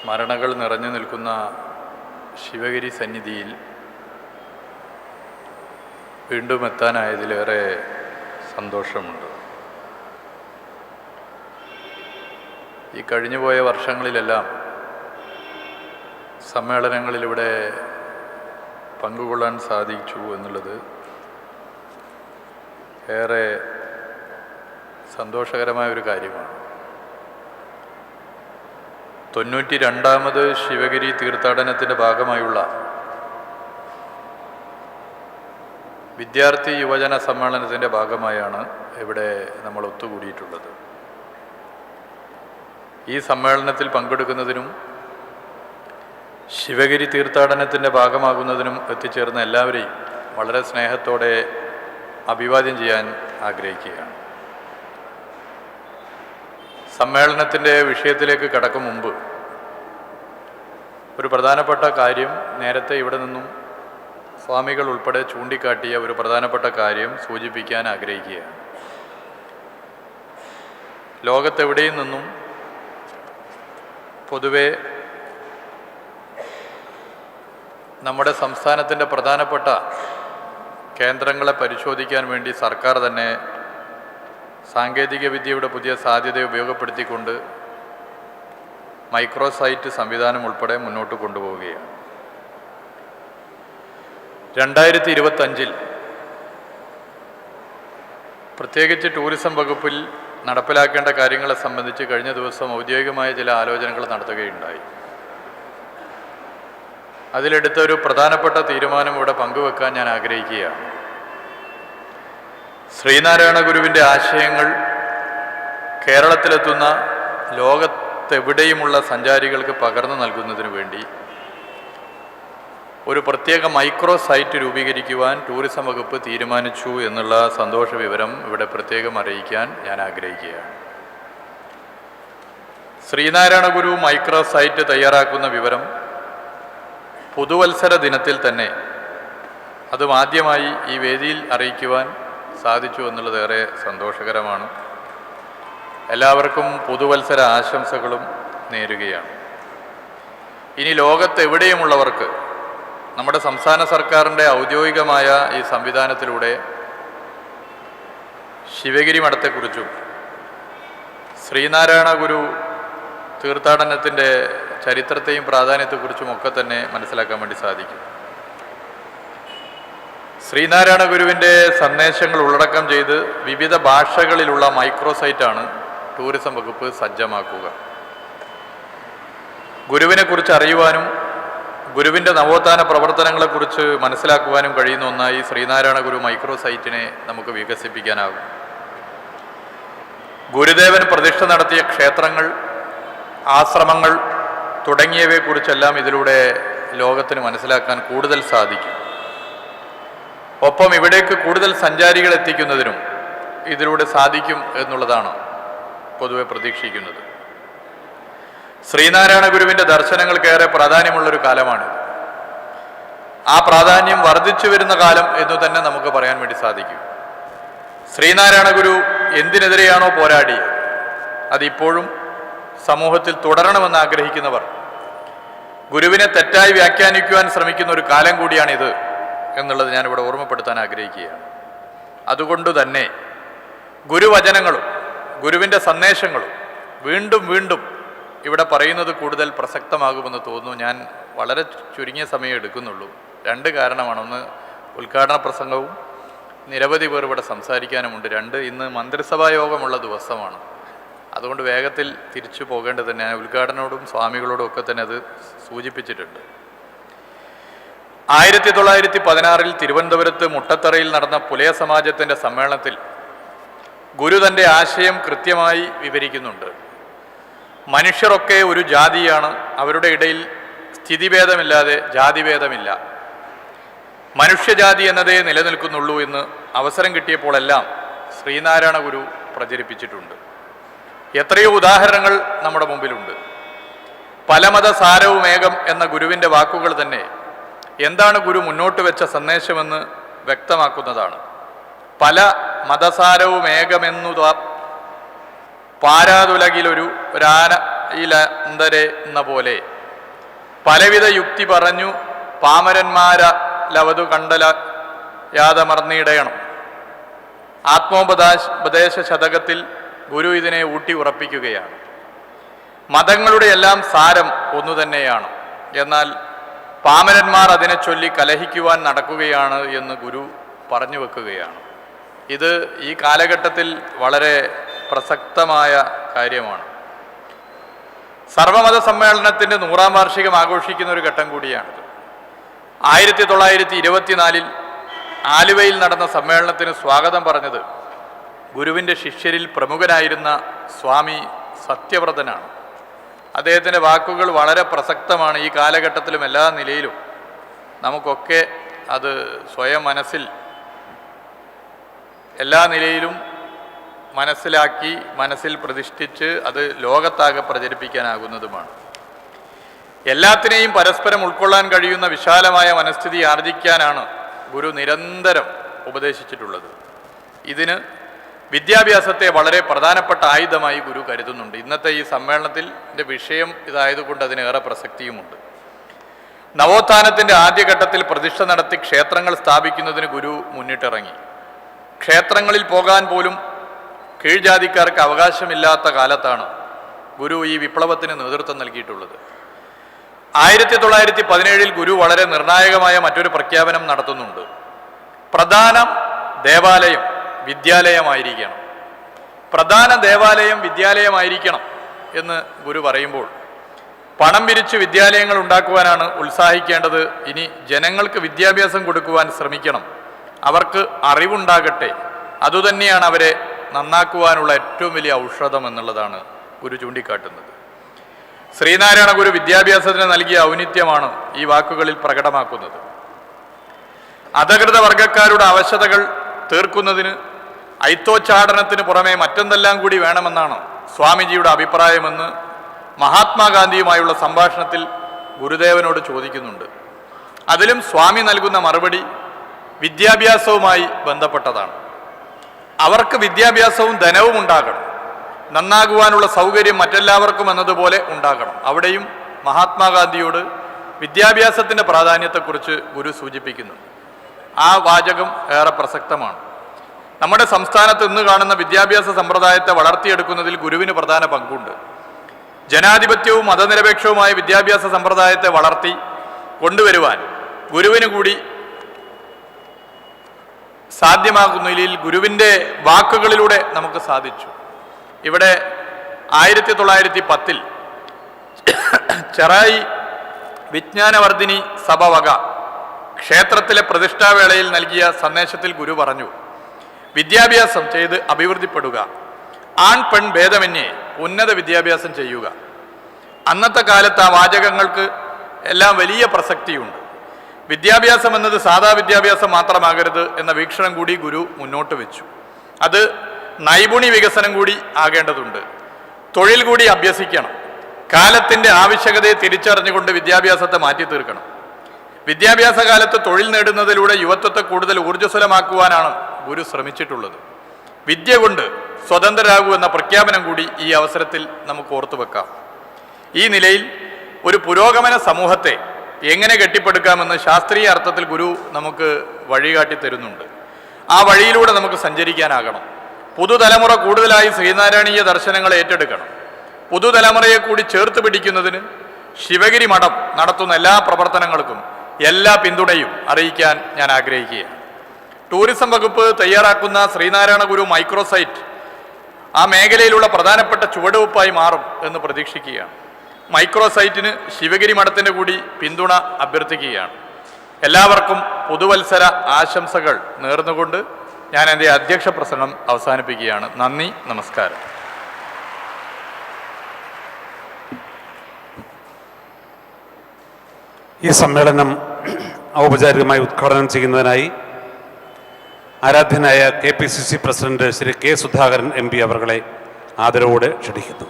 സ്മരണകൾ നിറഞ്ഞു നിൽക്കുന്ന ശിവഗിരി സന്നിധിയിൽ വീണ്ടും എത്താനായതിലേറെ സന്തോഷമുണ്ട്. ഈ കഴിഞ്ഞുപോയ വർഷങ്ങളിലെല്ലാം സമ്മേളനങ്ങളിലൂടെ പങ്കുകൊള്ളാൻ സാധിച്ചു എന്നുള്ളത് ഏറെ സന്തോഷകരമായ ഒരു കാര്യമാണ്. തൊണ്ണൂറ്റി രണ്ടാമത് ശിവഗിരി തീർത്ഥാടനത്തിന്റെ ഭാഗമായുള്ള വിദ്യാർത്ഥി യുവജന സമ്മേളനത്തിന്റെ ഭാഗമായാണ് ഇവിടെ നമ്മൾ ഒത്തുകൂടിയിട്ടുള്ളത്. ഈ സമ്മേളനത്തിൽ പങ്കെടുക്കുന്നതിനും ശിവഗിരി തീർത്ഥാടനത്തിന്റെ ഭാഗമാകുന്നതിനും എത്തിച്ചേർന്ന എല്ലാവരെയും വളരെ സ്നേഹത്തോടെ അഭിവാദ്യം ചെയ്യാൻ ആഗ്രഹിക്കുകയാണ്. സമ്മേളനത്തിന്റെ വിഷയത്തിലേക്ക് കടക്കും മുമ്പ് ഒരു പ്രധാനപ്പെട്ട കാര്യം നേരത്തെ ഇവിടെ നിന്നും സ്വാമികൾ ഉൾപ്പെടെ ചൂണ്ടിക്കാട്ടിയ ഒരു പ്രധാനപ്പെട്ട കാര്യം സൂചിപ്പിക്കാൻ ആഗ്രഹിക്കുകയാണ്. ലോകത്തെവിടെയും നിന്നും പൊതുവെ നമ്മുടെ സംസ്ഥാനത്തിന്റെ പ്രധാനപ്പെട്ട കേന്ദ്രങ്ങളെ പരിശോധിക്കാൻ വേണ്ടി സർക്കാർ തന്നെ സാങ്കേതിക വിദ്യയുടെ പുതിയ സാധ്യത ഉപയോഗപ്പെടുത്തിക്കൊണ്ട് മൈക്രോസൈറ്റ് സംവിധാനം ഉൾപ്പെടെ മുന്നോട്ട് കൊണ്ടുപോവുകയാണ്. രണ്ടായിരത്തി ഇരുപത്തഞ്ചിൽ പ്രത്യേകിച്ച് ടൂറിസം വകുപ്പിൽ നടപ്പിലാക്കേണ്ട കാര്യങ്ങളെ സംബന്ധിച്ച് കഴിഞ്ഞ ദിവസം ഔദ്യോഗികമായ ചില ആലോചനകൾ നടത്തുകയുണ്ടായി. അതിലെടുത്ത ഒരു പ്രധാനപ്പെട്ട തീരുമാനം ഇവിടെ പങ്കുവെക്കാൻ ഞാൻ ആഗ്രഹിക്കുകയാണ്. ശ്രീനാരായണ ഗുരുവിന്റെ ആശയങ്ങൾ കേരളത്തിലെത്തുന്ന ലോകത്തെവിടെയുമുള്ള സഞ്ചാരികൾക്ക് പകർന്നു നൽകുന്നതിനു വേണ്ടി ഒരു പ്രത്യേക മൈക്രോ സൈറ്റ് രൂപീകരിക്കുവാൻ ടൂറിസം വകുപ്പ് തീരുമാനിച്ചു എന്നുള്ള സന്തോഷ വിവരം ഇവിടെ പ്രത്യേകം അറിയിക്കാൻ ഞാൻ ആഗ്രഹിക്കുകയാണ്. ശ്രീനാരായണ ഗുരു മൈക്രോ സൈറ്റ് തയ്യാറാക്കുന്ന വിവരം പുതുവത്സര ദിനത്തിൽ തന്നെ അതും ആദ്യമായി ഈ വേദിയിൽ അറിയിക്കുവാൻ സാധിച്ചു എന്നുള്ളത് ഏറെ സന്തോഷകരമാണ്. എല്ലാവർക്കും പുതുവത്സര ആശംസകളും നേരുകയാണ്. ഇനി ലോകത്തെവിടെയുമുള്ളവർക്ക് നമ്മുടെ സംസ്ഥാന സർക്കാരിന്റെ ഔദ്യോഗികമായ ഈ സംവിധാനത്തിലൂടെ ശിവഗിരി മഠത്തെക്കുറിച്ചും ശ്രീനാരായണ ഗുരു തീർത്ഥാടനത്തിന്റെ ചരിത്രത്തെയും പ്രാധാന്യത്തെക്കുറിച്ചും ഒക്കെ തന്നെ മനസ്സിലാക്കാൻ വേണ്ടി സാധിക്കും. ശ്രീനാരായണ ഗുരുവിന്റെ സന്ദേശങ്ങൾ ഉള്ളടക്കം ചെയ്ത് വിവിധ ഭാഷകളിലുള്ള മൈക്രോസൈറ്റാണ് ടൂറിസം വകുപ്പ് സജ്ജമാക്കുക. ഗുരുവിനെക്കുറിച്ച് അറിയുവാനും ഗുരുവിന്റെ നവോത്ഥാന പ്രവർത്തനങ്ങളെക്കുറിച്ച് മനസ്സിലാക്കുവാനും കഴിയുന്ന ഒന്നായി ശ്രീനാരായണ ഗുരു മൈക്രോസൈറ്റിനെ നമുക്ക് വികസിപ്പിക്കാനാകും. ഗുരുദേവൻ പ്രതിഷ്ഠ നടത്തിയ ക്ഷേത്രങ്ങൾ ആശ്രമങ്ങൾ തുടങ്ങിയവയെക്കുറിച്ചെല്ലാം ഇതിലൂടെ ലോകത്തിന് മനസ്സിലാക്കാൻ കൂടുതൽ സാധിക്കും. ഒപ്പം ഇവിടേക്ക് കൂടുതൽ സഞ്ചാരികൾ എത്തിക്കുന്നതിനും ഇതിലൂടെ സാധിക്കും എന്നുള്ളതാണ് പൊതുവെ പ്രതീക്ഷിക്കുന്നത്. ശ്രീനാരായണ ഗുരുവിന്റെ ദർശനങ്ങൾക്കേറെ പ്രാധാന്യമുള്ളൊരു കാലമാണ്. ആ പ്രാധാന്യം വർദ്ധിച്ചു വരുന്ന കാലം എന്ന് തന്നെ നമുക്ക് പറയാൻ വേണ്ടി സാധിക്കും. ശ്രീനാരായണ ഗുരു എന്തിനെതിരെയാണോ പോരാടി അതിപ്പോഴും സമൂഹത്തിൽ തുടരണമെന്ന് ആഗ്രഹിക്കുന്നവർ ഗുരുവിനെ തെറ്റായി വ്യാഖ്യാനിക്കുവാൻ ശ്രമിക്കുന്ന ഒരു കാലം കൂടിയാണിത്. എന്നുള്ളത് ഞാനിവിടെ ഓർമ്മപ്പെടുത്താൻ ആഗ്രഹിക്കുകയാണ്. അതുകൊണ്ട് തന്നെ ഗുരുവചനങ്ങളും ഗുരുവിന്റെ സന്ദേശങ്ങളും വീണ്ടും വീണ്ടും ഇവിടെ പറയുന്നത് കൂടുതൽ പ്രസക്തമാകുമെന്ന് തോന്നുന്നു. ഞാൻ വളരെ ചുരുങ്ങിയ സമയം എടുക്കുന്നുള്ളൂ. രണ്ട് കാരണമാണ് ഒന്ന് ഉദ്ഘാടന പ്രസംഗവും നിരവധി പേർ ഇവിടെ സംസാരിക്കാനുമുണ്ട്. രണ്ട് ഇന്ന് മന്ത്രിസഭാ യോഗമുള്ള ദിവസമാണ്. അതുകൊണ്ട് വേഗത്തിൽ തിരിച്ചു പോകേണ്ടത് തന്നെ. ഉദ്ഘാടനോടും സ്വാമികളോടും ഒക്കെ തന്നെ അത് സൂചിപ്പിച്ചിട്ടുണ്ട്. ആയിരത്തി തൊള്ളായിരത്തി പതിനാറിൽ തിരുവനന്തപുരത്ത് മുട്ടത്തറയിൽ നടന്ന പുലയ സമാജത്തിന്റെ സമ്മേളനത്തിൽ ഗുരു തന്റെ ആശയം കൃത്യമായി വിവരിക്കുന്നുണ്ട്. മനുഷ്യരൊക്കെ ഒരു ജാതിയാണ് അവരുടെ ഇടയിൽ സ്ഥിതിഭേദമില്ലാതെ ജാതിഭേദമില്ല. മനുഷ്യജാതി എന്നതേ നിലനിൽക്കുന്നുള്ളൂ എന്ന് അവസരം കിട്ടിയപ്പോഴെല്ലാം ശ്രീനാരായണ ഗുരു പ്രചരിപ്പിച്ചിട്ടുണ്ട്. എത്രയോ ഉദാഹരണങ്ങൾ നമ്മുടെ മുമ്പിലുണ്ട്. പലമത സാരവുമേകം എന്ന ഗുരുവിന്റെ വാക്കുകൾ തന്നെ എന്താണ് ഗുരു മുന്നോട്ട് വെച്ച സന്ദേശമെന്ന് വ്യക്തമാക്കുന്നതാണ്. പല മതസാരവും ഏകമെന്നു പാരാതുലകിലൊരു രാനയിലന്തരെ എന്ന പോലെ. പലവിധ യുക്തി പറഞ്ഞു പാമരന്മാര ലവതു കണ്ടല യാതമർന്നിടയണം. ആത്മോപദേശ ഉപദേശ ശതകത്തിൽ ഗുരു ഇതിനെ ഊട്ടി ഉറപ്പിക്കുകയാണ്. മതങ്ങളുടെ എല്ലാം സാരം ഒന്നു തന്നെയാണ് എന്നാൽ പാമരന്മാർ അതിനെ ചൊല്ലി കലഹിക്കുവാൻ നടക്കുകയാണ് എന്ന് ഗുരു പറഞ്ഞു വെക്കുകയാണ്. ഇത് ഈ കാലഘട്ടത്തിൽ വളരെ പ്രസക്തമായ കാര്യമാണ്. സർവമത സമ്മേളനത്തിന്റെ നൂറാം വാർഷികം ആഘോഷിക്കുന്ന ഒരു ഘട്ടം കൂടിയാണിത്. ആയിരത്തി തൊള്ളായിരത്തി ഇരുപത്തിനാലിൽ ആലുവയിൽ നടന്ന സമ്മേളനത്തിന് സ്വാഗതം പറഞ്ഞത് ഗുരുവിന്റെ ശിഷ്യരിൽ പ്രമുഖനായിരുന്ന സ്വാമി സത്യവ്രതനാണ്. അദ്ദേഹത്തിന്റെ വാക്കുകൾ വളരെ പ്രസക്തമാണ് ഈ കാലഘട്ടത്തിലും എല്ലാ നിലയിലും. നമുക്കൊക്കെ അത് സ്വയം മനസ്സിൽ എല്ലാ നിലയിലും മനസ്സിലാക്കി മനസ്സിൽ പ്രതിഷ്ഠിച്ച് അത് ലോകത്താകെ പ്രചരിപ്പിക്കാനാകുന്നതുമാണ്. എല്ലാത്തിനെയും പരസ്പരം ഉൾക്കൊള്ളാൻ കഴിയുന്ന വിശാലമായ മനസ്ഥിതി ആർജിക്കാനാണ് ഗുരു നിരന്തരം ഉപദേശിച്ചിട്ടുള്ളത്. ഇതിന് വിദ്യാഭ്യാസത്തെ വളരെ പ്രധാനപ്പെട്ട ആയുധമായി ഗുരു കരുതുന്നുണ്ട്. ഇന്നത്തെ ഈ സമ്മേളനത്തിന്റെ വിഷയം ഇതായതുകൊണ്ട് അതിനേറെ പ്രസക്തിയുമുണ്ട്. നവോത്ഥാനത്തിന്റെ ആദ്യഘട്ടത്തിൽ പ്രതിഷ്ഠ നടത്തി ക്ഷേത്രങ്ങൾ സ്ഥാപിക്കുന്നതിന് ഗുരു മുന്നിട്ടിറങ്ങി. ക്ഷേത്രങ്ങളിൽ പോകാൻ പോലും കീഴ്ജാതിക്കാർക്ക് അവകാശമില്ലാത്ത കാലത്താണ് ഗുരു ഈ വിപ്ലവത്തിന് നേതൃത്വം നൽകിയിട്ടുള്ളത്. ആയിരത്തി തൊള്ളായിരത്തി പതിനേഴിൽ ഗുരു വളരെ നിർണായകമായ മറ്റൊരു പ്രഖ്യാപനം നടത്തുന്നുണ്ട്. പ്രധാന ദേവാലയം. വിദ്യാലയമായിരിക്കണം. പ്രധാന ദേവാലയം വിദ്യാലയമായിരിക്കണം എന്ന് ഗുരു പറയുമ്പോൾ പണം പിരിച്ച് വിദ്യാലയങ്ങൾ ഉണ്ടാക്കുവാനാണ് ഉത്സാഹിക്കേണ്ടത്. ഇനി ജനങ്ങൾക്ക് വിദ്യാഭ്യാസം കൊടുക്കുവാൻ ശ്രമിക്കണം. അവർക്ക് അറിവുണ്ടാകട്ടെ. അതുതന്നെയാണ് അവരെ നന്നാക്കുവാനുള്ള ഏറ്റവും വലിയ ഔഷധം എന്നുള്ളതാണ് ഗുരു ചൂണ്ടിക്കാട്ടുന്നത്. ശ്രീനാരായണ ഗുരു വിദ്യാഭ്യാസത്തിന് നൽകിയ ഔന്നിത്യമാണ് ഈ വാക്കുകളിൽ പ്രകടമാക്കുന്നത്. അധകൃത വർഗക്കാരുടെ അവശതകൾ തീർക്കുന്നതിന് ഐത്തോച്ചാടനത്തിന് പുറമെ മറ്റെന്തെല്ലാം കൂടി വേണമെന്നാണ് സ്വാമിജിയുടെ അഭിപ്രായമെന്ന് മഹാത്മാഗാന്ധിയുമായുള്ള സംഭാഷണത്തിൽ ഗുരുദേവനോട് ചോദിക്കുന്നുണ്ട്. അതിലും സ്വാമി നൽകുന്ന മറുപടി വിദ്യാഭ്യാസവുമായി ബന്ധപ്പെട്ടതാണ്. അവർക്ക് വിദ്യാഭ്യാസവും ധനവും ഉണ്ടാകണം. നന്നാകുവാനുള്ള സൗകര്യം മറ്റെല്ലാവർക്കും എന്നതുപോലെ ഉണ്ടാകണം. അവിടെയും മഹാത്മാഗാന്ധിയോട് വിദ്യാഭ്യാസത്തിന്റെ പ്രാധാന്യത്തെക്കുറിച്ച് ഗുരു സൂചിപ്പിക്കുന്നു. ആ വാചകം ഏറെ പ്രസക്തമാണ്. നമ്മുടെ സംസ്ഥാനത്ത് ഇന്ന് കാണുന്ന വിദ്യാഭ്യാസ സമ്പ്രദായത്തെ വളർത്തിയെടുക്കുന്നതിൽ ഗുരുവിന് പ്രധാന പങ്കുണ്ട്. ജനാധിപത്യവും മതനിരപേക്ഷവുമായ വിദ്യാഭ്യാസ സമ്പ്രദായത്തെ വളർത്തി കൊണ്ടുവരുവാൻ ഗുരുവിന് കൂടി സാധ്യമാകുന്നതിൽ ഗുരുവിന്റെ വാക്കുകളിലൂടെ നമുക്ക് സാധിച്ചു. ഇവിടെ ആയിരത്തി തൊള്ളായിരത്തി പത്തിൽ ചെറായി വിജ്ഞാനവർദ്ധിനി സഭ വക ക്ഷേത്രത്തിലെ പ്രതിഷ്ഠാവേളയിൽ നൽകിയ സന്ദേശത്തിൽ ഗുരു പറഞ്ഞു വിദ്യാഭ്യാസം ചെയ്ത് അഭിവൃദ്ധിപ്പെടുക. ആൺ പെൺ ഭേദമന്യേ ഉന്നത വിദ്യാഭ്യാസം ചെയ്യുക. അന്നത്തെ കാലത്ത് ആ വാചകങ്ങൾക്ക് എല്ലാം വലിയ പ്രസക്തിയുണ്ട്. വിദ്യാഭ്യാസം എന്നത് സാധാ വിദ്യാഭ്യാസം മാത്രമാകരുത് എന്ന വീക്ഷണം കൂടി ഗുരു മുന്നോട്ട് വെച്ചു. അത് നൈപുണി വികസനം കൂടി ആകേണ്ടതുണ്ട്. തൊഴിൽ കൂടി അഭ്യസിക്കണം. കാലത്തിന്റെ ആവശ്യകതയെ തിരിച്ചറിഞ്ഞുകൊണ്ട് വിദ്യാഭ്യാസത്തെ മാറ്റി തീർക്കണം വിദ്യാഭ്യാസ കാലത്ത് തൊഴിൽ നേടുന്നതിലൂടെ യുവത്വത്തെ കൂടുതൽ ഊർജസ്വലമാക്കുവാനാണ് ഗുരു ശ്രമിച്ചിട്ടുള്ളത്. വിദ്യ കൊണ്ട് സ്വതന്ത്രരാകൂ എന്ന പ്രഖ്യാപനം കൂടി ഈ അവസരത്തിൽ നമുക്ക് ഓർത്തു വെക്കാം. ഈ നിലയിൽ ഒരു പുരോഗമന സമൂഹത്തെ എങ്ങനെ കെട്ടിപ്പടുക്കാമെന്ന് ശാസ്ത്രീയ അർത്ഥത്തിൽ ഗുരു നമുക്ക് വഴികാട്ടി തരുന്നുണ്ട്. ആ വഴിയിലൂടെ നമുക്ക് സഞ്ചരിക്കാനാകണം. പുതുതലമുറ കൂടുതലായി ശ്രീനാരായണീയ ദർശനങ്ങൾ ഏറ്റെടുക്കണം. പുതുതലമുറയെ കൂടി ചേർത്ത് പിടിക്കുന്നതിന് ശിവഗിരി മഠം നടത്തുന്ന എല്ലാ പ്രവർത്തനങ്ങൾക്കും എല്ലാ പിന്തുണയും അറിയിക്കാൻ ഞാൻ ആഗ്രഹിക്കുകയാണ്. ടൂറിസം വകുപ്പ് തയ്യാറാക്കുന്ന ശ്രീനാരായണ ഗുരു മൈക്രോസൈറ്റ് ആ മേഖലയിലുള്ള പ്രധാനപ്പെട്ട ചുവടുവെപ്പായി മാറും എന്ന് പ്രതീക്ഷിക്കുകയാണ്. മൈക്രോസൈറ്റിന് ശിവഗിരി മഠത്തിന്റെ കൂടി പിന്തുണ അഭ്യർത്ഥിക്കുകയാണ്. എല്ലാവർക്കും പുതുവത്സര ആശംസകൾ നേർന്നുകൊണ്ട് ഞാൻ എന്റെ അധ്യക്ഷ പ്രസംഗം അവസാനിപ്പിക്കുകയാണ്. നന്ദി നമസ്കാരം. ഈ സമ്മേളനം ഔപചാരികമായി ഉദ്ഘാടനം ചെയ്യുന്നതിനായി ആരാധ്യനായ K P C C president Shri K Sudhakaran M P അവർകളെ ആദരവോടെ ക്ഷണിക്കുന്നു.